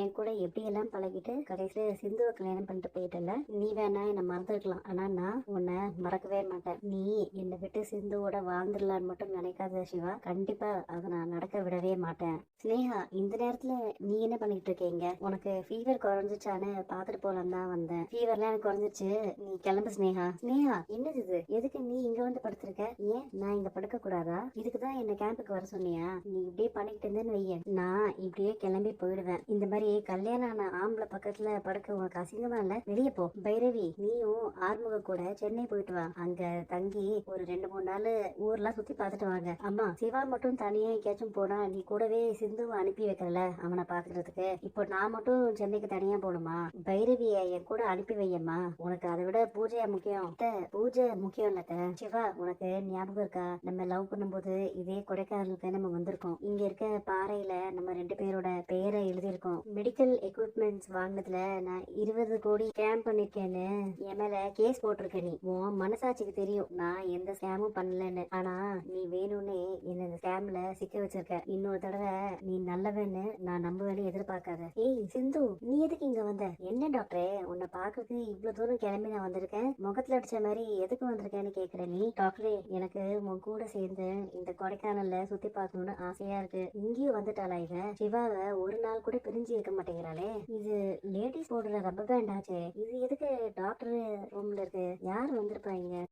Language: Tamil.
என் கூட எப்படியெல்லாம் பழகிட்டு கடைசியில சிந்துவை கல்யாணம் பண்ணிட்டு போயிட்டல நீ வேணா என்னை மறந்துருக்கலாம். ஆனா நான் உன்னை மறக்கவே மாட்டேன். நீ என்னை விட்டு சிந்துவோட வாழ்ந்துடலான்னு மட்டும் நினைக்காத சிவா. கண்டிப்பா அதை நான் நடக்க விடவே மாட்டேன். ஸ்னேகா இந்த நேரத்துல நீ என்ன பண்ணிட்டு இருக்கீங்க உனக்கு ஃபீவர் குறைஞ்சிச்சான்னு பாத்துட்டு போலாம் தான் வந்தேன். ஃபீவர்லாம் எனக்கு குறைஞ்சிச்சு நீ கிளம்பு ஸ்னேகா ஸ்னேகா என்னது இது? எதுக்கு நீ இங்க வந்து படுத்திருக்க? ஏன் நான் இங்க படுக்க கூடாதா? இதுக்கு தான் என்ன கேம்புக்கு வர சொன்னியா? நீ இப்படியே பண்ணிக்கிட்டு இருந்தேன்னு வைய நான் இப்படியே கிளம்பி போயிடுவேன். இந்த மாதிரி கல்யாணம் ஆன ஆம்பளை பக்கத்துல படுக்க உனக்கு அசிங்கமா இல்ல? வெளியே போ. பைரவி நீயும் ஆறுமுக கூட சென்னை போயிட்டு வா. அங்க தங்கி ஒரு ரெண்டு மூணு நாள் ஊர்லாம் சுத்தி பார்த்துட்டு வாங்க. அம்மா சிவா மட்டும் தனியா எங்கேயாச்சும் போனா நீ கூடவே சிந்துவை அனுப்பி வைக்கிறல அவனை பாக்குறதுக்கு இப்போ நான் மட்டும் சென்னைக்கு தனியா போகணுமா? பைரவிய என் கூட அனுப்பி வையம்மா. உனக்கு அதை விட பூஜையா முக்கியம். அத்தை, பூஜை முக்கியம் இல்ல சிவா உனக்கு ஞாபகம் இருக்கா? நம்ம லவ் பண்ணும்போது இதே கொடைக்கானலுக்கு நம்ம வந்திருக்கோம். இங்க இருக்க பாறையில நம்ம ரெண்டு பேரோட பேர் எழுதியிருக்கோம் மெடிக்கல் எக்யூப்மெண்ட்ஸ் வாங்கினதுல நான் இருபது கோடி ஸ்கேம் பண்ணிருக்கேன்னு என் மேல கேஸ் போட்டிருக்க நீ. உன் மனசாட்சிக்கு தெரியும். நான் எந்த ஸ்கேமும் பண்ணலன்னு. ஆனா நீ வேணும்னே என்ன இந்த ஸ்கேம்ல சிக்க வச்சிருக்க. இன்னொரு தடவை நீ நல்லவன்னு நான் நம்புவேன்னு எதிர்பார்க்காத. ஏய் சிந்து நீ எதுக்கு இங்க வந்த? என்ன டாக்டரே உன்னை பாக்குறதுக்கு இவ்வளவு தூரம் கிளம்பி நான் வந்திருக்கேன். முகத்துல அடிச்ச மாதிரி எதுக்கு வந்திருக்கேன்னு கேக்குற நீ? டாக்டரே எனக்கு உன் கூட சேர்ந்து இந்த கொடைக்கானல்ல சுத்தி பார்க்கணும்னு ஆசையா இருக்கு. இங்கேயும் வந்துட்டாளா இவ? சிவாவை ஒரு நாள் கூட பிரிஞ்சு இருக்க மாட்டேங்கிறாளே. இது லேடிஸ் போடுற ரப்பர் பேண்ட் ஆச்சு. இது எதுக்கு டாக்டர் ரூம்ல இருக்கு? யார் வந்திருப்பாங்க